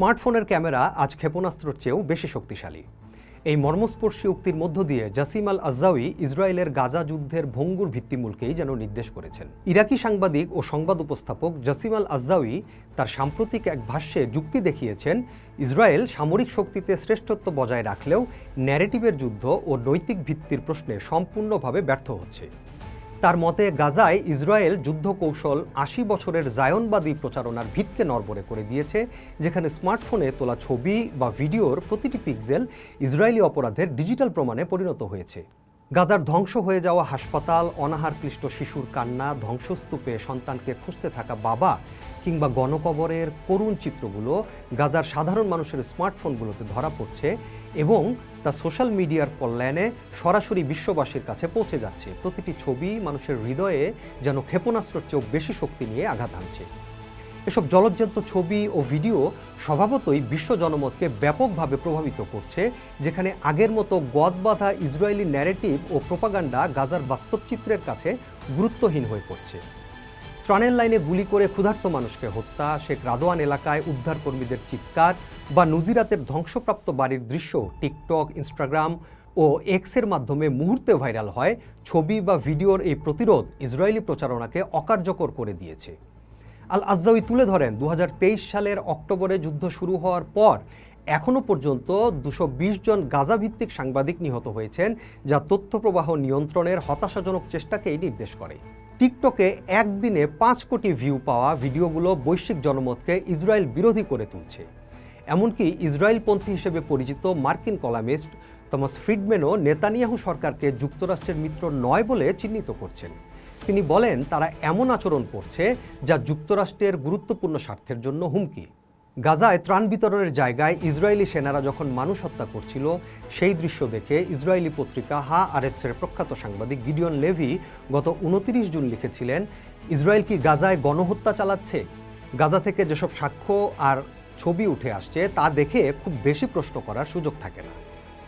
স্মার্টফোনের ক্যামেরা আজ ক্ষেপণাস্ত্রের চেয়েও বেশি শক্তিশালী। এই মর্মস্পর্শী উক্তির মধ্য দিয়ে জাসিম আল আজাউই ইসরায়েলের গাজা যুদ্ধের ভঙ্গুর ভিত্তিমূলকেই যেন নির্দেশ করেছেন। ইরাকি সাংবাদিক ও সংবাদ উপস্থাপক জাসিম আল আজাউই তার সাম্প্রতিক এক ভাষ্যে যুক্তি দেখিয়েছেন, ইসরায়েল সামরিক শক্তিতে শ্রেষ্ঠত্ব বজায় রাখলেও ন্যারেটিভের যুদ্ধ ও নৈতিক ভিত্তির প্রশ্নে সম্পূর্ণভাবে ব্যর্থ হচ্ছে। তার মতে, গাজায় ইসরায়েল যুদ্ধ কৌশল আশি বছরের জায়নবাদী প্রচারণার ভিতকে নরবরে করে দিয়েছে, যেখানে স্মার্টফোনে তোলা ছবি বা ভিডিওর প্রতিটি পিক্সেল ইসরায়েলি অপরাধের ডিজিটাল প্রমাণে পরিণত হয়েছে। গাজার ধ্বংস হয়ে যাওয়া হাসপাতাল, অনাহার ক্লিষ্ট শিশুর কান্না, ধ্বংসস্তূপে সন্তানকে খুঁজতে থাকা বাবা কিংবা গণকবরের করুণ চিত্রগুলো গাজার সাধারণ মানুষের স্মার্টফোনগুলোতে ধরা পড়ছে এবং তা সোশ্যাল মিডিয়ার কল্যাণে সরাসরি বিশ্ববাসীর কাছে পৌঁছে যাচ্ছে। প্রতিটি ছবি মানুষের হৃদয়ে যেন ক্ষেপণাস্ত্রের চেয়েও বেশি শক্তি নিয়ে আঘাত আনছে এসব জলজ্জান্ত ছবি ও ভিডিও স্বভাবতই বিশ্ব জনমতকে ব্যাপকভাবে প্রভাবিত করছে, যেখানে আগের মতো গদবাধা ইসরায়েলি ন্যারেটিভ ও প্রোপাগান্ডা গাজার বাস্তবচিত্রের কাছে গুরুত্বহীন হয়ে পড়ছে। ত্রাণের লাইনে গুলি করে ক্ষুধার্ত মানুষকে হত্যা, শেখ রাদোয়ান এলাকায় উদ্ধারকর্মীদের চিৎকার বা নুজিরাতের ধ্বংসপ্রাপ্ত বাড়ির দৃশ্য টিকটক, ইনস্টাগ্রাম ও এক্সের মাধ্যমে মুহূর্তে ভাইরাল হয়, ছবি বা ভিডিওর এই প্রতিরোধ ইসরায়েলি প্রচারণাকে অকার্যকর করে দিয়েছে। আল আজ্জাউই তুলে ধরেন দু হাজার তেইশ সালের অক্টোবরে যুদ্ধ শুরু হওয়ার পর এখনও পর্যন্ত দুশো জন গাজাভিত্তিক সাংবাদিক নিহত হয়েছেন, যা তথ্য প্রবাহ নিয়ন্ত্রণের হতাশাজনক চেষ্টাকেই নির্দেশ করে। টিকটকে একদিনে পাঁচ কোটি ভিউ পাওয়া ভিডিওগুলো বৈশ্বিক জনমতকে ইসরায়েল বিরোধী করে তুলছে। এমনকি ইসরায়েলপন্থী হিসেবে পরিচিত মার্কিন কলামিস্ট থমাস ফ্রিডম্যানও নেতানিয়াহু সরকারকে যুক্তরাষ্ট্রের মিত্র নয় বলে চিহ্নিত করছেন। তিনি বলেন, তারা এমন আচরণ করছে যা যুক্তরাষ্ট্রের গুরুত্বপূর্ণ স্বার্থের জন্য হুমকি। গাজায় ত্রাণ বিতরণের জায়গায় ইসরায়েলি সেনারা যখন মানুষ হত্যা করছিল, সেই দৃশ্য দেখে ইসরায়েলি পত্রিকা হা আরেৎসের প্রখ্যাত সাংবাদিক গিডিয়ন লেভি গত উনতিরিশ জুন লিখেছিলেন, ইসরায়েল কি গাজায় গণহত্যা চালাচ্ছে? গাজা থেকে যেসব সাক্ষ্য আর ছবি উঠে আসছে, তা দেখে খুব বেশি প্রশ্ন করার সুযোগ থাকে না।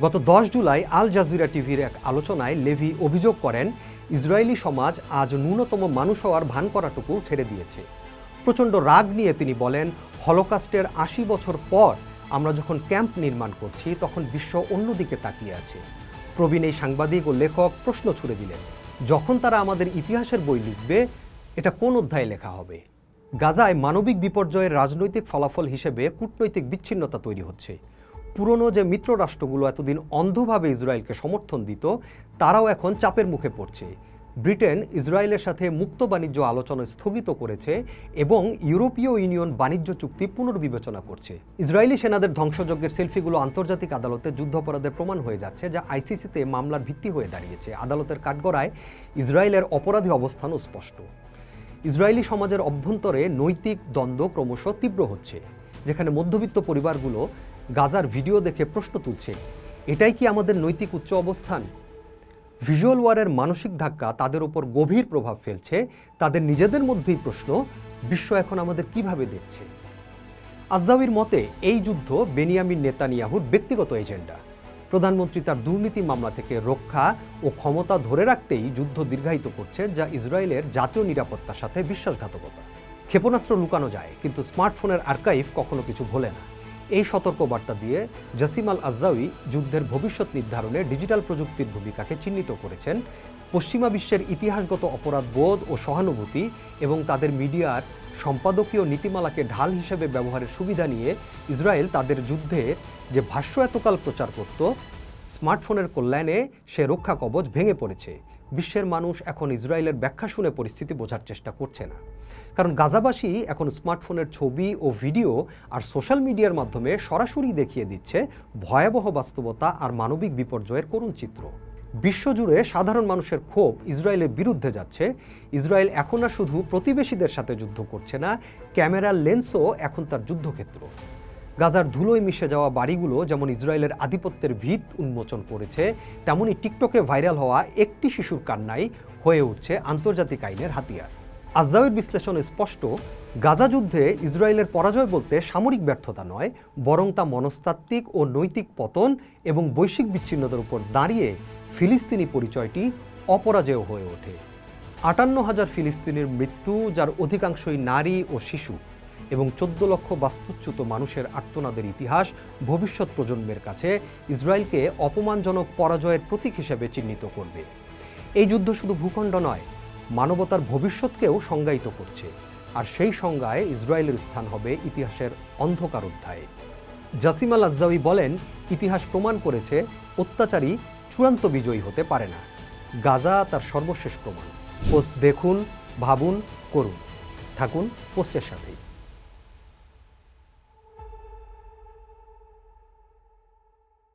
গত দশ জুলাই আল জাজিরা টিভির এক আলোচনায় লেভি অভিযোগ করেন ইসরায়েলি সমাজ আজ ন্যূনতম মানুষ হওয়ার ভান করাটুকু ছেড়ে দিয়েছে। প্রচণ্ড রাগ নিয়ে তিনি বলেন, হলোকাস্টের আশি বছর পর আমরা যখন ক্যাম্প নির্মাণ করছি, তখন বিশ্ব অন্যদিকে তাকিয়ে আছে। প্রবীণ এই সাংবাদিক ও লেখক প্রশ্ন ছুড়ে দিলেন, যখন তারা আমাদের ইতিহাসের বই লিখবে, এটা কোন অধ্যায়ে লেখা হবে? গাজায় মানবিক বিপর্যয়ের রাজনৈতিক ফলাফল হিসেবে কূটনৈতিক বিচ্ছিন্নতা তৈরি হচ্ছে। পুরনো যে মিত্র রাষ্ট্রগুলো এতদিন অন্ধভাবে ইসরায়েলকে সমর্থন দিত তারাও এখন চাপের মুখে পড়ছে। ব্রিটেন ইসরায়েলের সাথে মুক্ত বাণিজ্য আলোচনা স্থগিত করেছে এবং ইউরোপীয় ইউনিয়ন বাণিজ্য চুক্তি পুনর্বিবেচনা করছে। ইসরায়েলি সেনাদের ধ্বংসযজ্ঞের সেলফিগুলো আন্তর্জাতিক আদালতে যুদ্ধাপরাধের প্রমাণ হয়ে যাচ্ছে, যা আইসিসিতে মামলার ভিত্তি হয়ে দাঁড়িয়েছে। আদালতের কাঠগড়ায় ইসরায়েলের অপরাধী অবস্থানও স্পষ্ট। ইসরায়েলি সমাজের অভ্যন্তরে নৈতিক দ্বন্দ্ব ক্রমশ তীব্র হচ্ছে, যেখানে মধ্যবিত্ত পরিবারগুলো গাজার ভিডিও দেখে প্রশ্ন তুলছে, এটাই কি আমাদের নৈতিক উচ্চ অবস্থান? ভিজুয়াল ওয়ারের মানসিক ধাক্কা তাদের উপর গভীর প্রভাব ফেলছে। তাদের নিজেদের মধ্যেই প্রশ্ন, বিশ্ব এখন আমাদের কীভাবে দেখছে? আজ্জাবির মতে, এই যুদ্ধ বেনিয়ামিন নেতানিয়াহুর ব্যক্তিগত এজেন্ডা। প্রধানমন্ত্রী তার দুর্নীতি মামলা থেকে রক্ষা ও ক্ষমতা ধরে রাখতেই যুদ্ধ দীর্ঘায়িত করছে, যা ইসরায়েলের জাতীয় নিরাপত্তার সাথে বিশ্বাসঘাতকতা। ক্ষেপণাস্ত্র লুকানো যায়, কিন্তু স্মার্টফোনের আর্কাইভ কখনো কিছু ভোলে না। এই সতর্কবার্তা দিয়ে জাসিম আল আজ্জাউই যুদ্ধের ভবিষ্যৎ নির্ধারণে ডিজিটাল প্রযুক্তির ভূমিকাকে চিহ্নিত করেছেন। পশ্চিমা বিশ্বের ইতিহাসগত অপরাধ বোধ ও সহানুভূতি এবং তাদের মিডিয়ার সম্পাদকীয় নীতিমালাকে ঢাল হিসেবে ব্যবহারের সুবিধা নিয়ে ইসরায়েল তাদের যুদ্ধে যে ভাষ্য এতকাল প্রচার করত, স্মার্টফোনের কল্যাণে সে রক্ষা কবচ ভেঙে পড়েছে। বিশ্বের মানুষ এখন ইসরায়েলের ব্যাখ্যা শুনে পরিস্থিতি বোঝার চেষ্টা করছে না। কারণ গাজাবাসী এখন স্মার্টফোনের ছবি ও ভিডিও আর সোশ্যাল মিডিয়ার মাধ্যমে সরাসরি দেখিয়ে দিচ্ছে ভয়াবহ বাস্তবতা আর মানবিক বিপর্যয়ের করুণ চিত্র। বিশ্বজুড়ে সাধারণ মানুষের ক্ষোভ ইসরায়েলের বিরুদ্ধে যাচ্ছে। ইসরায়েল এখন আর শুধু প্রতিবেশীদের সাথে যুদ্ধ করছে না, ক্যামেরার লেন্সও এখন তার যুদ্ধক্ষেত্র। গাজার ধুলোয় মিশে যাওয়া বাড়িগুলো যেমন ইসরায়েলের আধিপত্যের ভিত উন্মোচন করেছে, তেমনি টিকটকে ভাইরাল হওয়া একটি শিশুর কান্নাই হয়ে উঠছে আন্তর্জাতিক আইনের হাতিয়ার। আজ্জাউয়ের বিশ্লেষণ স্পষ্ট, গাজা যুদ্ধে ইসরায়েলের পরাজয় বলতে সামরিক ব্যর্থতা নয়, বরং তা মনস্তাত্ত্বিক ও নৈতিক পতন এবং বৈশ্বিক বিচ্ছিন্নতার উপর দাঁড়িয়ে ফিলিস্তিনি পরিচয়টি অপরাজেয় হয়ে ওঠে। আটান্ন হাজার ফিলিস্তিনির মৃত্যু, যার অধিকাংশই নারী ও শিশু। এবং চোদ্দ লক্ষ বাস্তুচ্যুত মানুষের আর্তনাদের ইতিহাস ভবিষ্যৎ প্রজন্মের কাছে ইসরায়েলকে অপমানজনক পরাজয়ের প্রতীক হিসেবে চিহ্নিত করবে। এই যুদ্ধ শুধু ভূখণ্ড নয়, মানবতার ভবিষ্যৎকেও সংজ্ঞায়িত করছে। আর সেই সংজ্ঞায় ইসরায়েলের স্থান হবে ইতিহাসের অন্ধকার অধ্যায়ে। জাসিম আল আজ্জাউই বলেন, ইতিহাস প্রমাণ করেছে, অত্যাচারী চূড়ান্ত বিজয়ী হতে পারে না। গাজা তার সর্বশেষ প্রমাণ। পোস্ট দেখুন, ভাবুন, করুন। থাকুন পোস্টের সাথেই।